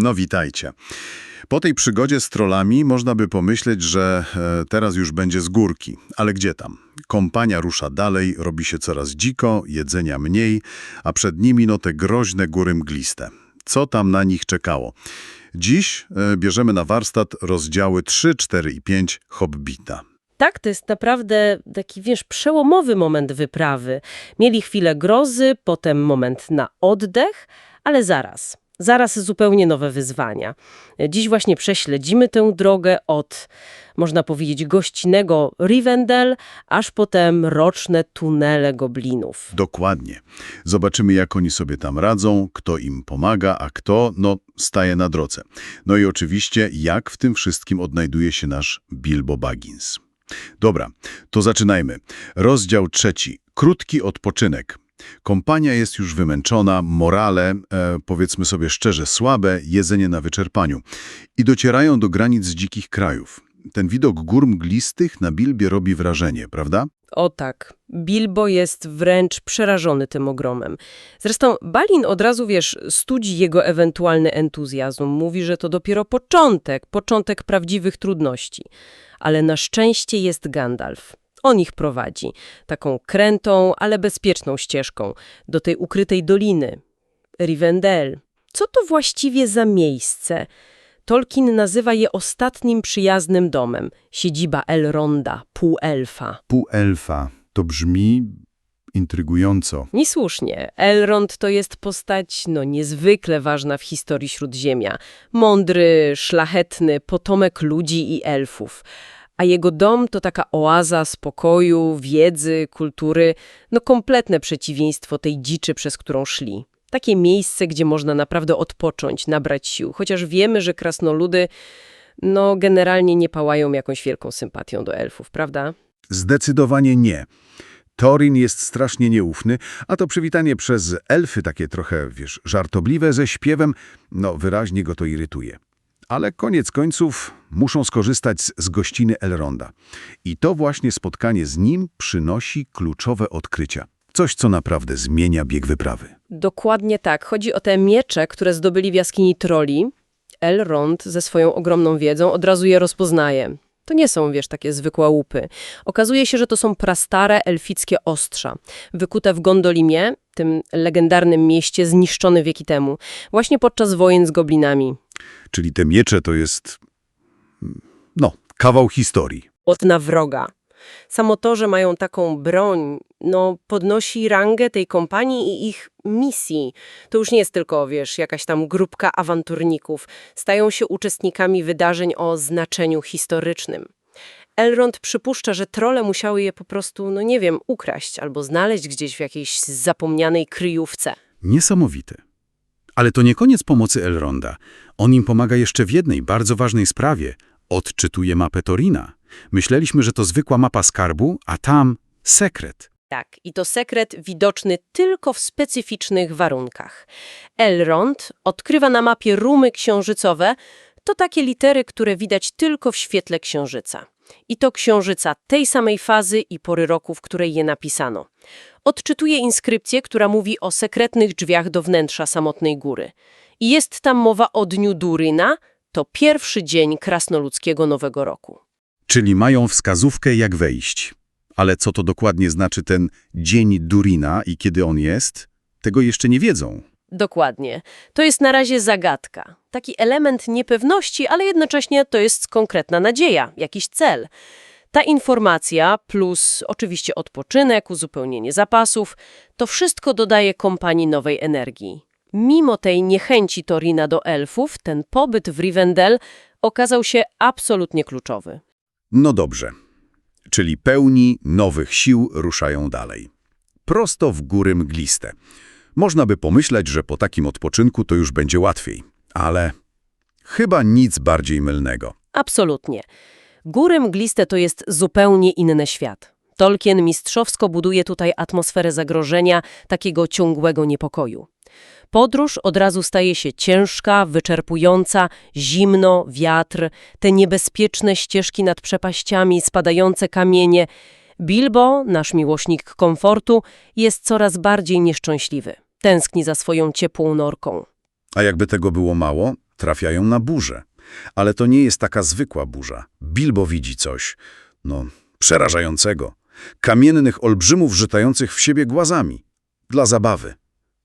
No witajcie. Po tej przygodzie z trollami można by pomyśleć, że e, teraz już będzie z górki. Ale gdzie tam? Kompania rusza dalej, robi się coraz dziko, jedzenia mniej, a przed nimi no te groźne góry mgliste. Co tam na nich czekało? Dziś e, bierzemy na warsztat rozdziały 3, 4 i 5 Hobbita. Tak, to jest naprawdę taki, wiesz, przełomowy moment wyprawy. Mieli chwilę grozy, potem moment na oddech, ale zaraz, zaraz zupełnie nowe wyzwania. Dziś właśnie prześledzimy tę drogę od, można powiedzieć, gościnnego Rivendell, aż potem roczne tunele goblinów. Dokładnie. Zobaczymy, jak oni sobie tam radzą, kto im pomaga, a kto, no, staje na drodze. No i oczywiście, jak w tym wszystkim odnajduje się nasz Bilbo Baggins. Dobra, to zaczynajmy. Rozdział trzeci. Krótki odpoczynek. Kompania jest już wymęczona, morale, e, powiedzmy sobie szczerze, słabe, jedzenie na wyczerpaniu. I docierają do granic dzikich krajów. Ten widok gór mglistych na Bilbie robi wrażenie, prawda? O tak, Bilbo jest wręcz przerażony tym ogromem. Zresztą Balin od razu, wiesz, studzi jego ewentualny entuzjazm. Mówi, że to dopiero początek, początek prawdziwych trudności. Ale na szczęście jest Gandalf. On ich prowadzi, taką krętą, ale bezpieczną ścieżką, do tej ukrytej doliny. Rivendell. Co to właściwie za miejsce? Tolkien nazywa je ostatnim przyjaznym domem. Siedziba Elronda, półelfa. Półelfa. To brzmi intrygująco. Niesłusznie. Elrond to jest postać, no niezwykle ważna w historii Śródziemia. Mądry, szlachetny, potomek ludzi i elfów. A jego dom to taka oaza spokoju, wiedzy, kultury, no kompletne przeciwieństwo tej dziczy, przez którą szli. Takie miejsce, gdzie można naprawdę odpocząć, nabrać sił, chociaż wiemy, że krasnoludy no generalnie nie pałają jakąś wielką sympatią do elfów, prawda? Zdecydowanie nie. Thorin jest strasznie nieufny, a to przywitanie przez elfy takie trochę, wiesz, żartobliwe ze śpiewem, no wyraźnie go to irytuje. Ale koniec końców muszą skorzystać z, gościny Elronda. I to właśnie spotkanie z nim przynosi kluczowe odkrycia. Coś, co naprawdę zmienia bieg wyprawy. Dokładnie tak. Chodzi o te miecze, które zdobyli w jaskini troli. Elrond ze swoją ogromną wiedzą od razu je rozpoznaje. To nie są, wiesz, takie zwykłe łupy. Okazuje się, że to są prastare elfickie ostrza, wykute w Gondolimie, tym legendarnym mieście zniszczone wieki temu, właśnie podczas wojen z goblinami. Czyli te miecze to jest, no, kawał historii. Od na wroga. Samo to, że mają taką broń, no, podnosi rangę tej kompanii i ich misji. To już nie jest tylko, wiesz, jakaś tam grupka awanturników. Stają się uczestnikami wydarzeń o znaczeniu historycznym. Elrond przypuszcza, że trole musiały je po prostu, no nie wiem, ukraść albo znaleźć gdzieś w jakiejś zapomnianej kryjówce. Niesamowite. Ale to nie koniec pomocy Elronda. On im pomaga jeszcze w jednej bardzo ważnej sprawie. Odczytuje mapę Torina. Myśleliśmy, że to zwykła mapa skarbu, a tam sekret. Tak, i to sekret widoczny tylko w specyficznych warunkach. Elrond odkrywa na mapie rumy księżycowe, to takie litery, które widać tylko w świetle księżyca. I to księżyca tej samej fazy i pory roku, w której je napisano. Odczytuje inskrypcję, która mówi o sekretnych drzwiach do wnętrza samotnej góry. I jest tam mowa o dniu Duryna, to pierwszy dzień krasnoludzkiego Nowego Roku. Czyli mają wskazówkę, jak wejść. Ale co to dokładnie znaczy ten dzień Durina i kiedy on jest? Tego jeszcze nie wiedzą. Dokładnie. To jest na razie zagadka. Taki element niepewności, ale jednocześnie to jest konkretna nadzieja, jakiś cel. Ta informacja, plus oczywiście odpoczynek, uzupełnienie zapasów, to wszystko dodaje kompanii nowej energii. Mimo tej niechęci Torina do elfów, ten pobyt w Rivendell okazał się absolutnie kluczowy. No dobrze. Czyli pełni nowych sił ruszają dalej. Prosto w góry mgliste. Można by pomyśleć, że po takim odpoczynku to już będzie łatwiej. Ale chyba nic bardziej mylnego. Absolutnie. Góry mgliste to jest zupełnie inny świat. Tolkien mistrzowsko buduje tutaj atmosferę zagrożenia, takiego ciągłego niepokoju. Podróż od razu staje się ciężka, wyczerpująca, zimno, wiatr, te niebezpieczne ścieżki nad przepaściami, spadające kamienie. Bilbo, nasz miłośnik komfortu, jest coraz bardziej nieszczęśliwy. Tęskni za swoją ciepłą norką. A jakby tego było mało, trafiają na burzę. Ale to nie jest taka zwykła burza. Bilbo widzi coś, no, przerażającego. Kamiennych olbrzymów rzucających w siebie głazami. Dla zabawy.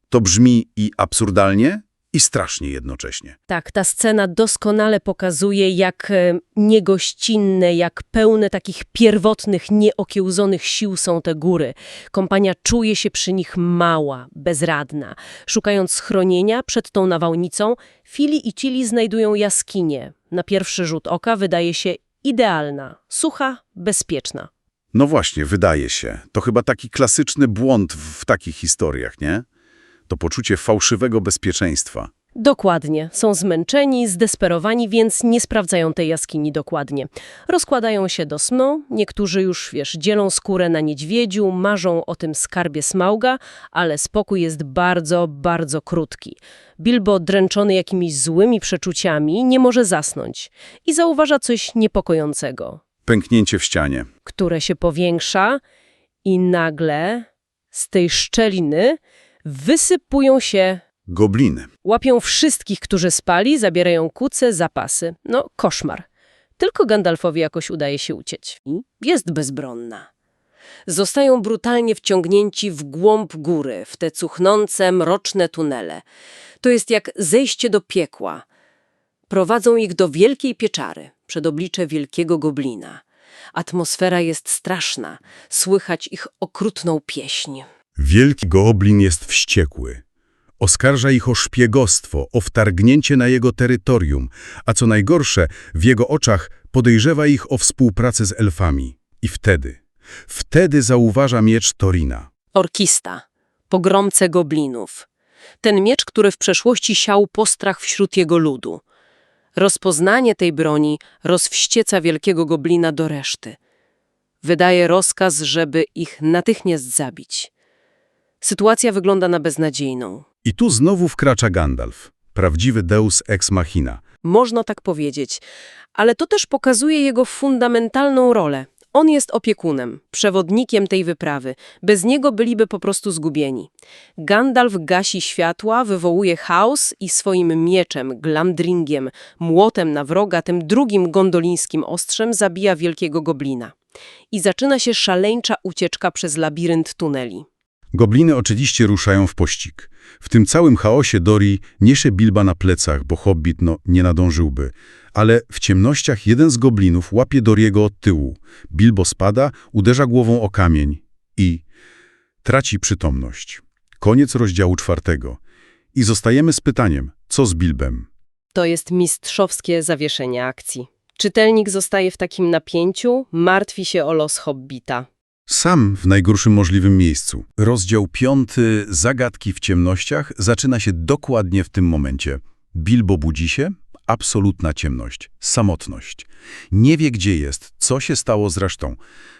To brzmi i absurdalnie, i strasznie jednocześnie. Tak, ta scena doskonale pokazuje, jak e, niegościnne, jak pełne takich pierwotnych, nieokiełzonych sił są te góry. Kompania czuje się przy nich mała, bezradna. Szukając schronienia przed tą nawałnicą, Fili i Cili znajdują jaskinię. Na pierwszy rzut oka wydaje się idealna, sucha, bezpieczna. No właśnie, wydaje się. To chyba taki klasyczny błąd w, w takich historiach, nie? To poczucie fałszywego bezpieczeństwa. Dokładnie. Są zmęczeni, zdesperowani, więc nie sprawdzają tej jaskini dokładnie. Rozkładają się do snu, niektórzy już, wiesz, dzielą skórę na niedźwiedziu, marzą o tym skarbie Smauga, ale spokój jest bardzo, bardzo krótki. Bilbo, dręczony jakimiś złymi przeczuciami, nie może zasnąć i zauważa coś niepokojącego, Pęknięcie w ścianie. które się powiększa i nagle z tej szczeliny wysypują się Gobliny. Łapią wszystkich, którzy spali, zabierają kuce, zapasy. No, koszmar. Tylko Gandalfowi jakoś udaje się uciec. Jest bezbronna. Zostają brutalnie wciągnięci w głąb góry, w te cuchnące, mroczne tunele. To jest jak zejście do piekła. Prowadzą ich do wielkiej pieczary, przed oblicze wielkiego goblina. Atmosfera jest straszna, słychać ich okrutną pieśń. Wielki goblin jest wściekły. Oskarża ich o szpiegostwo, o wtargnięcie na jego terytorium, a co najgorsze, w jego oczach podejrzewa ich o współpracę z elfami. I wtedy, wtedy zauważa miecz Torina. Orkista, pogromcę goblinów. Ten miecz, który w przeszłości siał postrach wśród jego ludu. Rozpoznanie tej broni rozwścieca wielkiego goblina do reszty. Wydaje rozkaz, żeby ich natychmiast zabić. Sytuacja wygląda na beznadziejną. I tu znowu wkracza Gandalf, prawdziwy deus ex machina. Można tak powiedzieć, ale to też pokazuje jego fundamentalną rolę. On jest opiekunem, przewodnikiem tej wyprawy. Bez niego byliby po prostu zgubieni. Gandalf gasi światła, wywołuje chaos i swoim mieczem, glamdringiem, młotem na wroga, tym drugim gondolińskim ostrzem zabija wielkiego goblina. I zaczyna się szaleńcza ucieczka przez labirynt tuneli. Gobliny oczywiście ruszają w pościg. W tym całym chaosie Dori niesie Bilba na plecach, bo hobbit no, nie nadążyłby. Ale w ciemnościach jeden z goblinów łapie Doriego od tyłu. Bilbo spada, uderza głową o kamień i traci przytomność. Koniec rozdziału czwartego. I zostajemy z pytaniem, co z Bilbem? To jest mistrzowskie zawieszenie akcji. Czytelnik zostaje w takim napięciu, martwi się o los hobbita. Sam w najgorszym możliwym miejscu. Rozdział piąty, Zagadki w ciemnościach, zaczyna się dokładnie w tym momencie. Bilbo budzi się, absolutna ciemność, samotność. Nie wie, gdzie jest, co się stało z resztą.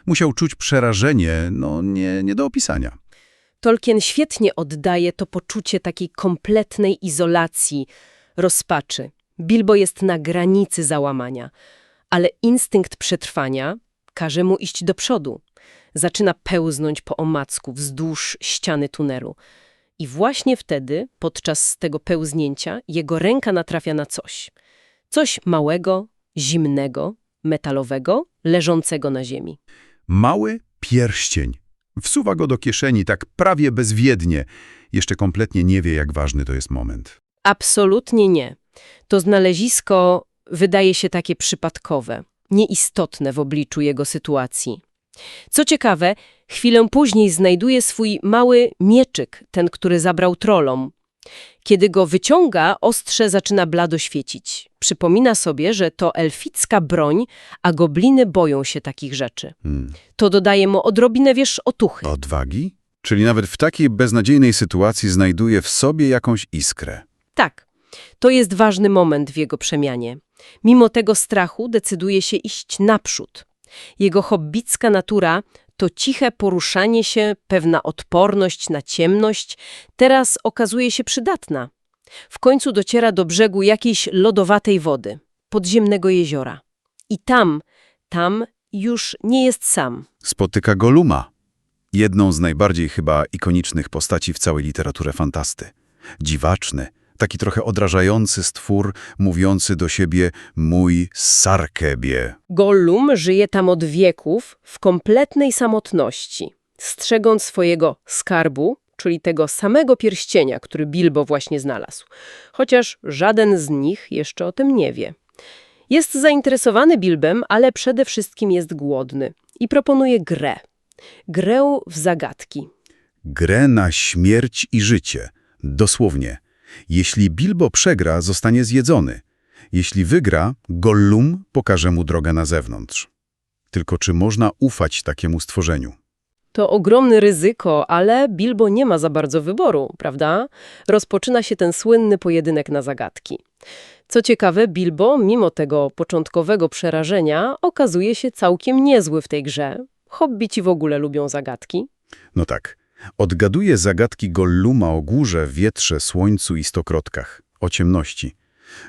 Musiał czuć przerażenie, no nie, nie do opisania. Tolkien świetnie oddaje to poczucie takiej kompletnej izolacji, rozpaczy. Bilbo jest na granicy załamania, ale instynkt przetrwania każe mu iść do przodu. Zaczyna pełznąć po omacku wzdłuż ściany tunelu. I właśnie wtedy, podczas tego pełznięcia, jego ręka natrafia na coś. Coś małego, zimnego, metalowego, leżącego na ziemi. Mały pierścień. Wsuwa go do kieszeni tak prawie bezwiednie. Jeszcze kompletnie nie wie, jak ważny to jest moment. Absolutnie nie. To znalezisko wydaje się takie przypadkowe, nieistotne w obliczu jego sytuacji. Co ciekawe, chwilę później znajduje swój mały mieczyk, ten, który zabrał trollom. Kiedy go wyciąga, ostrze zaczyna blado świecić. Przypomina sobie, że to elficka broń, a gobliny boją się takich rzeczy. Hmm. To dodaje mu odrobinę, wiesz, otuchy. Odwagi? Czyli nawet w takiej beznadziejnej sytuacji znajduje w sobie jakąś iskrę. Tak, to jest ważny moment w jego przemianie. Mimo tego strachu decyduje się iść naprzód. Jego hobbicka natura to ciche poruszanie się, pewna odporność na ciemność, teraz okazuje się przydatna. W końcu dociera do brzegu jakiejś lodowatej wody, podziemnego jeziora. I tam, tam już nie jest sam. Spotyka Goluma, jedną z najbardziej chyba ikonicznych postaci w całej literaturze fantasty. Dziwaczny, Taki trochę odrażający stwór, mówiący do siebie mój sarkebie. Gollum żyje tam od wieków w kompletnej samotności, strzegąc swojego skarbu, czyli tego samego pierścienia, który Bilbo właśnie znalazł. Chociaż żaden z nich jeszcze o tym nie wie. Jest zainteresowany Bilbem, ale przede wszystkim jest głodny i proponuje grę. Grę w zagadki. Grę na śmierć i życie. Dosłownie. Jeśli Bilbo przegra, zostanie zjedzony. Jeśli wygra, Gollum pokaże mu drogę na zewnątrz. Tylko czy można ufać takiemu stworzeniu? To ogromne ryzyko, ale Bilbo nie ma za bardzo wyboru, prawda? Rozpoczyna się ten słynny pojedynek na zagadki. Co ciekawe, Bilbo, mimo tego początkowego przerażenia, okazuje się całkiem niezły w tej grze. Hobbici w ogóle lubią zagadki. No tak. Odgaduje zagadki Golluma o górze, wietrze, słońcu i stokrotkach. O ciemności.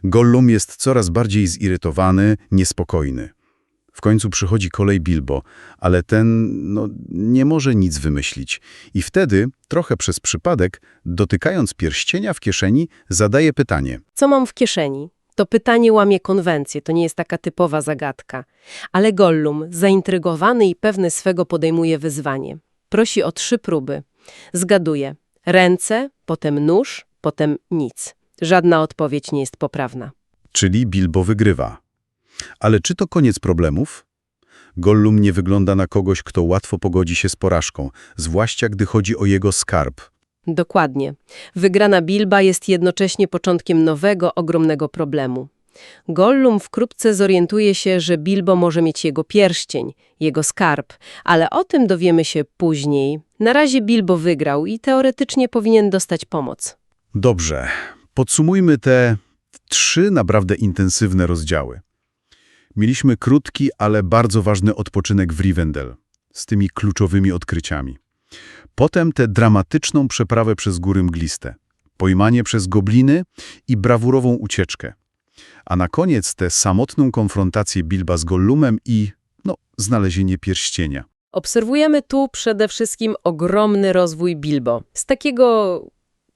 Gollum jest coraz bardziej zirytowany, niespokojny. W końcu przychodzi kolej Bilbo, ale ten, no, nie może nic wymyślić. I wtedy, trochę przez przypadek, dotykając pierścienia w kieszeni, zadaje pytanie. Co mam w kieszeni? To pytanie łamie konwencję, to nie jest taka typowa zagadka. Ale Gollum, zaintrygowany i pewny swego, podejmuje wyzwanie. Prosi o trzy próby. Zgaduje. Ręce, potem nóż, potem nic. Żadna odpowiedź nie jest poprawna. Czyli Bilbo wygrywa. Ale czy to koniec problemów? Gollum nie wygląda na kogoś, kto łatwo pogodzi się z porażką, zwłaszcza gdy chodzi o jego skarb. Dokładnie. Wygrana Bilba jest jednocześnie początkiem nowego, ogromnego problemu. Gollum wkrótce zorientuje się, że Bilbo może mieć jego pierścień, jego skarb, ale o tym dowiemy się później. Na razie Bilbo wygrał i teoretycznie powinien dostać pomoc. Dobrze, podsumujmy te trzy naprawdę intensywne rozdziały. Mieliśmy krótki, ale bardzo ważny odpoczynek w Rivendell z tymi kluczowymi odkryciami. Potem tę dramatyczną przeprawę przez góry mgliste, pojmanie przez gobliny i brawurową ucieczkę. A na koniec tę samotną konfrontację Bilba z Gollumem i, no, znalezienie pierścienia. Obserwujemy tu przede wszystkim ogromny rozwój Bilbo. Z takiego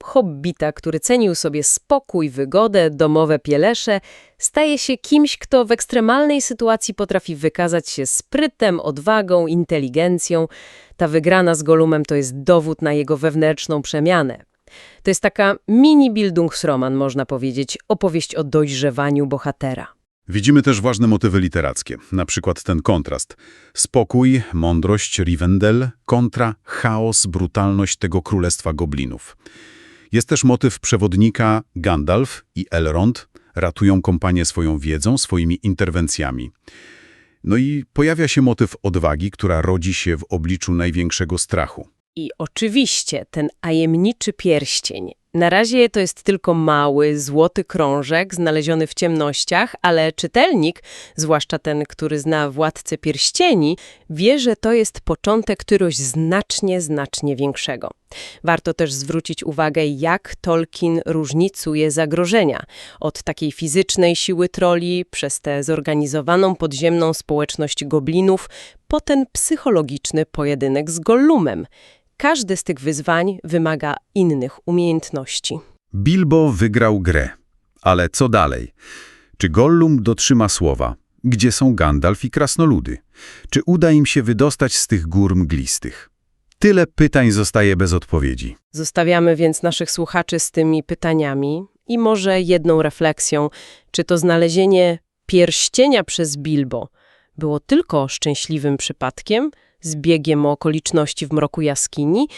hobbita, który cenił sobie spokój, wygodę, domowe pielesze, staje się kimś, kto w ekstremalnej sytuacji potrafi wykazać się sprytem, odwagą, inteligencją. Ta wygrana z Golumem to jest dowód na jego wewnętrzną przemianę. To jest taka mini Bildungsroman, można powiedzieć, opowieść o dojrzewaniu bohatera. Widzimy też ważne motywy literackie, na przykład ten kontrast. Spokój, mądrość Rivendell kontra chaos, brutalność tego królestwa goblinów. Jest też motyw przewodnika Gandalf i Elrond ratują kompanię swoją wiedzą, swoimi interwencjami. No i pojawia się motyw odwagi, która rodzi się w obliczu największego strachu. I oczywiście ten tajemniczy pierścień. Na razie to jest tylko mały, złoty krążek znaleziony w ciemnościach, ale czytelnik, zwłaszcza ten, który zna Władcę Pierścieni, wie, że to jest początek czegoś znacznie, znacznie większego. Warto też zwrócić uwagę, jak Tolkien różnicuje zagrożenia. Od takiej fizycznej siły troli, przez tę zorganizowaną podziemną społeczność goblinów, po ten psychologiczny pojedynek z Gollumem. Każdy z tych wyzwań wymaga innych umiejętności. Bilbo wygrał grę. Ale co dalej? Czy Gollum dotrzyma słowa? Gdzie są Gandalf i krasnoludy? Czy uda im się wydostać z tych gór mglistych? Tyle pytań zostaje bez odpowiedzi. Zostawiamy więc naszych słuchaczy z tymi pytaniami i może jedną refleksją, czy to znalezienie pierścienia przez Bilbo było tylko szczęśliwym przypadkiem, zbiegiem okoliczności w mroku jaskini,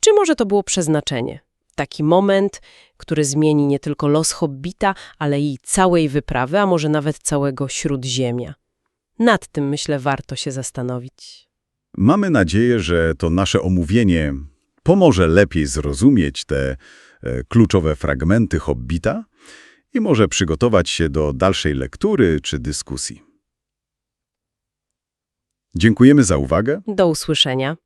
czy może to było przeznaczenie? Taki moment, który zmieni nie tylko los Hobbita, ale i całej wyprawy, a może nawet całego Śródziemia. Nad tym, myślę, warto się zastanowić. Mamy nadzieję, że to nasze omówienie pomoże lepiej zrozumieć te e, kluczowe fragmenty Hobbita i może przygotować się do dalszej lektury czy dyskusji. Dziękujemy za uwagę. Do usłyszenia.